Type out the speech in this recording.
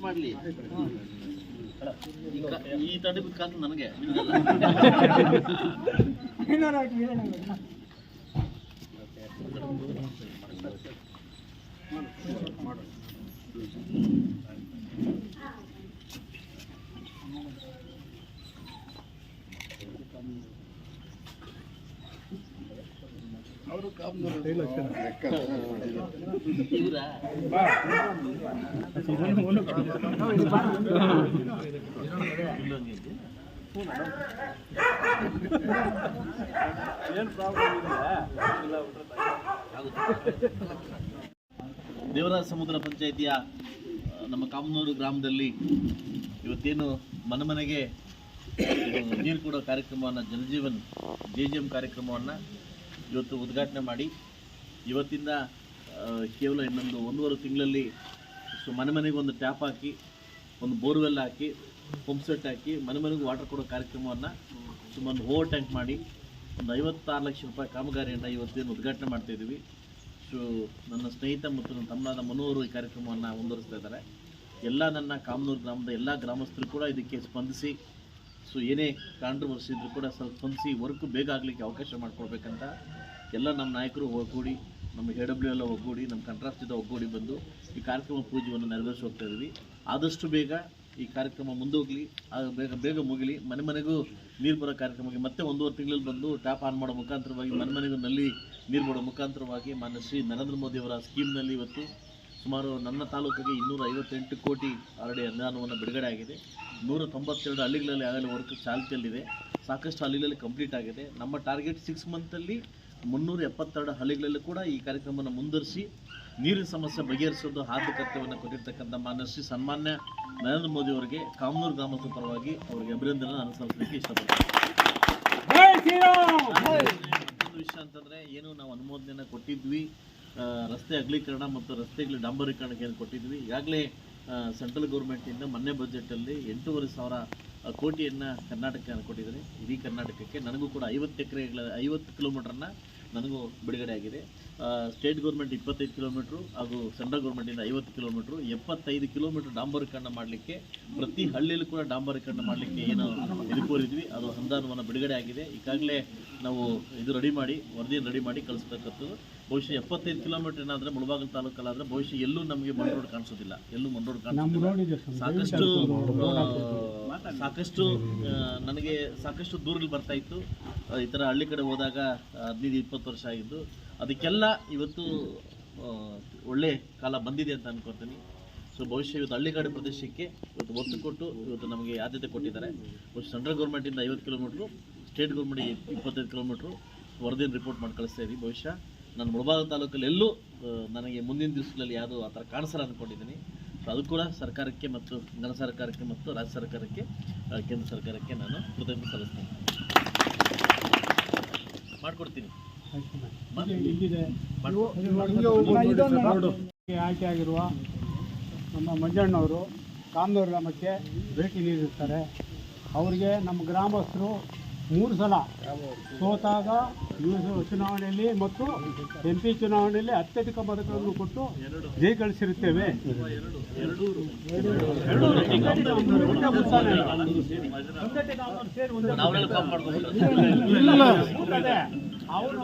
ಮಾಡಲಿ ಈ ತಡೆ ಕಾಂತ ನನಗೆ ಇವರಾ ದೇವರಾಜ ಸಮುದ್ರ ಪಂಚಾಯಿತಿಯ ನಮ್ಮ ಕಾಮನೂರು ಗ್ರಾಮದಲ್ಲಿ ಇವತ್ತೇನು ಮನೆ ಮನೆಗೆ ನೀರು ಕೊಡೋ ಕಾರ್ಯಕ್ರಮವನ್ನು ಜನಜೀವನ್ ಜೆ ಜಿ ಎಂ ಕಾರ್ಯಕ್ರಮವನ್ನು ಇವತ್ತು ಉದ್ಘಾಟನೆ ಮಾಡಿ. ಇವತ್ತಿಂದ ಕೇವಲ ಇನ್ನೊಂದು ಒಂದೂವರೆ ತಿಂಗಳಲ್ಲಿ ಸೊ ಮನೆ ಮನೆಗೆ ಒಂದು ಟ್ಯಾಪ್ ಹಾಕಿ, ಒಂದು ಬೋರ್ವೆಲ್ ಹಾಕಿ, ಪಂಪ್ ಸೆಟ್ ಹಾಕಿ ಮನೆ ಮನೆಗೂ ವಾಟರ್ ಕೊಡೋ ಕಾರ್ಯಕ್ರಮವನ್ನು ಸುಮಾರು ಓವರ್ ಟ್ಯಾಂಕ್ ಮಾಡಿ, ಒಂದು ಐವತ್ತಾರು ಲಕ್ಷ ರೂಪಾಯಿ ಕಾಮಗಾರಿಯನ್ನು ಇವತ್ತೇನು ಉದ್ಘಾಟನೆ ಮಾಡ್ತಾ ಇದ್ದೀವಿ. ಸೊ ನನ್ನ ಸ್ನೇಹಿತ ಮತ್ತು ನನ್ನ ತಮ್ಮನಾದ ಮನೋರು ಈ ಕಾರ್ಯಕ್ರಮವನ್ನು ಮುಂದುವರಿಸ್ತಾ ಇದ್ದಾರೆ. ಎಲ್ಲ ನನ್ನ ಕಾಮನೂರು ಗ್ರಾಮದ ಎಲ್ಲ ಗ್ರಾಮಸ್ಥರು ಕೂಡ ಇದಕ್ಕೆ ಸ್ಪಂದಿಸಿ ಸೊ ಏನೇ ಕಾಂಟ್ರವರ್ಸಿ ಇದ್ರೂ ಕೂಡ ಸ್ವಲ್ಪ ಸ್ಪಂದಿಸಿ ವರ್ಕ್ ಬೇಗ ಆಗಲಿಕ್ಕೆ ಅವಕಾಶ ಮಾಡಿಕೊಡ್ಬೇಕಂತ ಎಲ್ಲ ನಮ್ಮ ನಾಯಕರು ಒಗ್ಗೂಡಿ, ನಮ್ಮ ಎ ಡಬ್ಲ್ಯೂ ಎಲ್ಲ ಒಗ್ಗೂಡಿ, ನಮ್ಮ ಕಂಟ್ರಾಸ್ಟ್ ಜೊತೆ ಒಗ್ಗೂಡಿ ಬಂದು ಈ ಕಾರ್ಯಕ್ರಮ ಪೂಜೆಯನ್ನು ನೆರವೇರಿಸಿ ಹೋಗ್ತಾ ಇದ್ವಿ. ಆದಷ್ಟು ಬೇಗ ಈ ಕಾರ್ಯಕ್ರಮ ಮುಂದೋಗಲಿ ಬೇಗ ಬೇಗ ಮುಗಿಲಿ, ಮನೆ ಮನೆಗೂ ನೀರು ಬರೋ ಕಾರ್ಯಕ್ರಮಕ್ಕೆ ಮತ್ತೆ ಒಂದೂವರೆ ತಿಂಗಳಲ್ಲಿ ಬಂದು ಟ್ಯಾಪ್ ಆನ್ ಮಾಡೋ ಮುಖಾಂತರವಾಗಿ ಮನೆ ಮನೆಗೂ ನಲ್ಲಿ ನೀರು ಬಿಡೋ ಮುಖಾಂತರವಾಗಿ ಮಾನ್ಯ ಶ್ರೀ ನರೇಂದ್ರ ಮೋದಿಯವರ ಸ್ಕೀಮ್ನಲ್ಲಿ ಇವತ್ತು ಸುಮಾರು ನನ್ನ ತಾಲೂಕಿಗೆ ಇನ್ನೂರ ಐವತ್ತೆಂಟು ಕೋಟಿ ಆಲ್ರೆಡಿ ಅನುದಾನವನ್ನು ಬಿಡುಗಡೆ ಆಗಿದೆ. ನೂರ ತೊಂಬತ್ತೆರಡು ಹಳ್ಳಿಗಳಲ್ಲಿ ಆಗಲೇ ವರ್ಕ್ ಚಾಲ್ತಿಯಲ್ಲಿದೆ. ಸಾಕಷ್ಟು ಹಳ್ಳಿಗಳಲ್ಲಿ ಕಂಪ್ಲೀಟ್ ಆಗಿದೆ. ನಮ್ಮ ಟಾರ್ಗೆಟ್ ಸಿಕ್ಸ್ ಮಂತಲ್ಲಿ ಮುನ್ನೂರ ಎಪ್ಪತ್ತೆರಡು ಹಳ್ಳಿಗಳಲ್ಲೂ ಕೂಡ ಈ ಕಾರ್ಯಕ್ರಮವನ್ನು ಮುಂದುವರಿಸಿ ನೀರಿನ ಸಮಸ್ಯೆ ಬಗೆಹರಿಸೋದು ಆದ್ಯ ಕರ್ತವ್ಯವನ್ನು ಕೊಟ್ಟಿರ್ತಕ್ಕಂಥ ಮಾನ್ಯ ಶ್ರೀ ಸನ್ಮಾನ್ಯ ನರೇಂದ್ರ ಮೋದಿ ಅವರಿಗೆ ಕಾಮನೂರು ಗ್ರಾಮದ ಪರವಾಗಿ ಅವರಿಗೆ ಅಭಿನಂದನೆ ನಾನು ಸಲ್ಲಿಸಲಿಕ್ಕೆ ಇಷ್ಟಪಡ್ತೀನಿ. ವಿಷಯ ಅಂತಂದ್ರೆ ಏನು ನಾವು ಅನುಮೋದನೆಯನ್ನು ಕೊಟ್ಟಿದ್ವಿ ರಸ್ತೆ ಅಗಲೀಕರಣ ಮತ್ತು ರಸ್ತೆಗಳ ಡಾಂಬರೀಕರಣಕ್ಕೆ ಏನು ಕೊಟ್ಟಿದ್ವಿ? ಈಗಾಗಲೇ ಸೆಂಟ್ರಲ್ ಗೌರ್ಮೆಂಟಿಂದ ಮೊನ್ನೆ ಬಜೆಟಲ್ಲಿ ಎಂಟೂವರೆ ಸಾವಿರ ಕೋಟಿಯನ್ನು ಕರ್ನಾಟಕಕ್ಕೆ ಕೊಟ್ಟಿದ್ದಾರೆ? ಇಡೀ ಕರ್ನಾಟಕಕ್ಕೆ. ನನಗೂ ಕೂಡ ಐವತ್ತು ಎಕರೆಗಳ, ಐವತ್ತು ಕಿಲೋಮೀಟ್ರನ್ನ ನನಗೂ ಬಿಡುಗಡೆ ಆಗಿದೆ. ಸ್ಟೇಟ್ ಗೌರ್ಮೆಂಟ್ ಇಪ್ಪತ್ತೈದು ಕಿಲೋಮೀಟ್ರು ಹಾಗೂ ಸೆಂಟ್ರಲ್ ಗೌರ್ಮೆಂಟಿಂದ ಐವತ್ತು ಕಿಲೋಮೀಟ್ರು. ಎಪ್ಪತ್ತೈದು ಕಿಲೋಮೀಟ್ರ್ ಡಾಂಬರೀಕರಣ ಮಾಡಲಿಕ್ಕೆ, ಪ್ರತಿ ಹಳ್ಳಿಯಲ್ಲೂ ಕೂಡ ಡಾಂಬರೀಕರಣ ಮಾಡಲಿಕ್ಕೆ ಏನು ಇದು ಕೋರಿದ್ವಿ. ಅದು ಅನುದಾನವನ್ನು ಬಿಡುಗಡೆ ಆಗಿದೆ. ಈಗಾಗಲೇ ನಾವು ಇದು ರೆಡಿ ಮಾಡಿ, ವರದಿಯನ್ನು ರೆಡಿ ಮಾಡಿ ಕಳಿಸ್ಬೇಕಂತದ್ದು ಬಹುಶಃ ಎಪ್ಪತ್ತೈದು ಕಿಲೋಮೀಟರ್ ಏನಾದ್ರೆ ಮುಳಬಾಗಿಲು ತಾಲೂಕಲ್ಲಾದ್ರೆ ಬಹುಶಃ ಎಲ್ಲೂ ನಮಗೆ ಮಣ್ಣು ರೋಡ್ ಕಾಣಿಸೋದಿಲ್ಲ. ಎಲ್ಲೂ ಮಣ್ಣು ರೋಡ್ ಕಾಣಿಸೋದಿಲ್ಲ. ಸಾಕಷ್ಟು ಸಾಕಷ್ಟು ನನಗೆ ಸಾಕಷ್ಟು ದೂರಲ್ಲಿ ಬರ್ತಾ ಇತ್ತು. ಈ ಥರ ಹಳ್ಳಿ ಕಡೆ ಹೋದಾಗ ಹದಿನೈದು ಇಪ್ಪತ್ತು ವರ್ಷ ಆಗಿದ್ದು. ಅದಕ್ಕೆಲ್ಲ ಇವತ್ತು ಒಳ್ಳೆ ಕಾಲ ಬಂದಿದೆ ಅಂತ ಅನ್ಕೋತೀನಿ ಸೊ ಬಹುಶಃ ಇವತ್ತು ಹಳ್ಳಿಗಾಡು ಪ್ರದೇಶಕ್ಕೆ ಇವತ್ತು ಒತ್ತು ಕೊಟ್ಟು ಇವತ್ತು ನಮಗೆ ಆದ್ಯತೆ ಕೊಟ್ಟಿದ್ದಾರೆ. ಬಹುಶಃ ಸೆಂಟ್ರಲ್ ಗೌರ್ಮೆಂಟಿಂದ ಐವತ್ತು ಕಿಲೋಮೀಟ್ರು ಸ್ಟೇಟ್ ಗೌರ್ಮೆಂಟಿಗೆ ಇಪ್ಪತ್ತೈದು ಕಿಲೋಮೀಟ್ರು ವರದಿಯನ್ನು ರಿಪೋರ್ಟ್ ಮಾಡಿ ಕಳಿಸ್ತಾ ಇದ್ದೀವಿ ಬಹುಶಃ ನಾನು ಮುಳಬಾಗ ತಾಲೂಕಲ್ಲಿ ಎಲ್ಲೂ ನನಗೆ ಮುಂದಿನ ದಿವಸಗಳಲ್ಲಿ ಯಾವುದು ಆ ಥರ ಕಾಣಿಸಲ್ಲ ಅಂದ್ಕೊಂಡಿದ್ದೀನಿ ಸೊ ಅದು ಕೂಡ ಸರ್ಕಾರಕ್ಕೆ ಮತ್ತು ಜನ ಸರ್ಕಾರಕ್ಕೆ ಮತ್ತು ರಾಜ್ಯ ಸರ್ಕಾರಕ್ಕೆ ಕೇಂದ್ರ ಸರ್ಕಾರಕ್ಕೆ ನಾನು ಕೃತಜ್ಞತೆ ಸಲ್ಲಿಸ್ತೀನಿ. ಮಾಡಿಕೊಡ್ತೀನಿ. ಆಯ್ಕೆ ಆಗಿರುವ ನಮ್ಮ ಮಂಜಣ್ಣವರು ಕಾಮನೂರು ಗ್ರಾಮಕ್ಕೆ ಭೇಟಿ ನೀಡಿರ್ತಾರೆ ಅವರಿಗೆ ನಮ್ಮ ಗ್ರಾಮಸ್ಥರು ಮೂರು ಸಲ ಸೋತಾಗ ವಿಧಾನಸಭಾ ಚುನಾವಣೆಯಲ್ಲಿ ಮತ್ತು ಎಂ ಪಿ ಚುನಾವಣೆಯಲ್ಲಿ ಅತ್ಯಧಿಕ ಮತಗಳನ್ನು ಕೊಟ್ಟು ಜೈ ಗಳಿಸಿರುತ್ತೇವೆ ಅವರು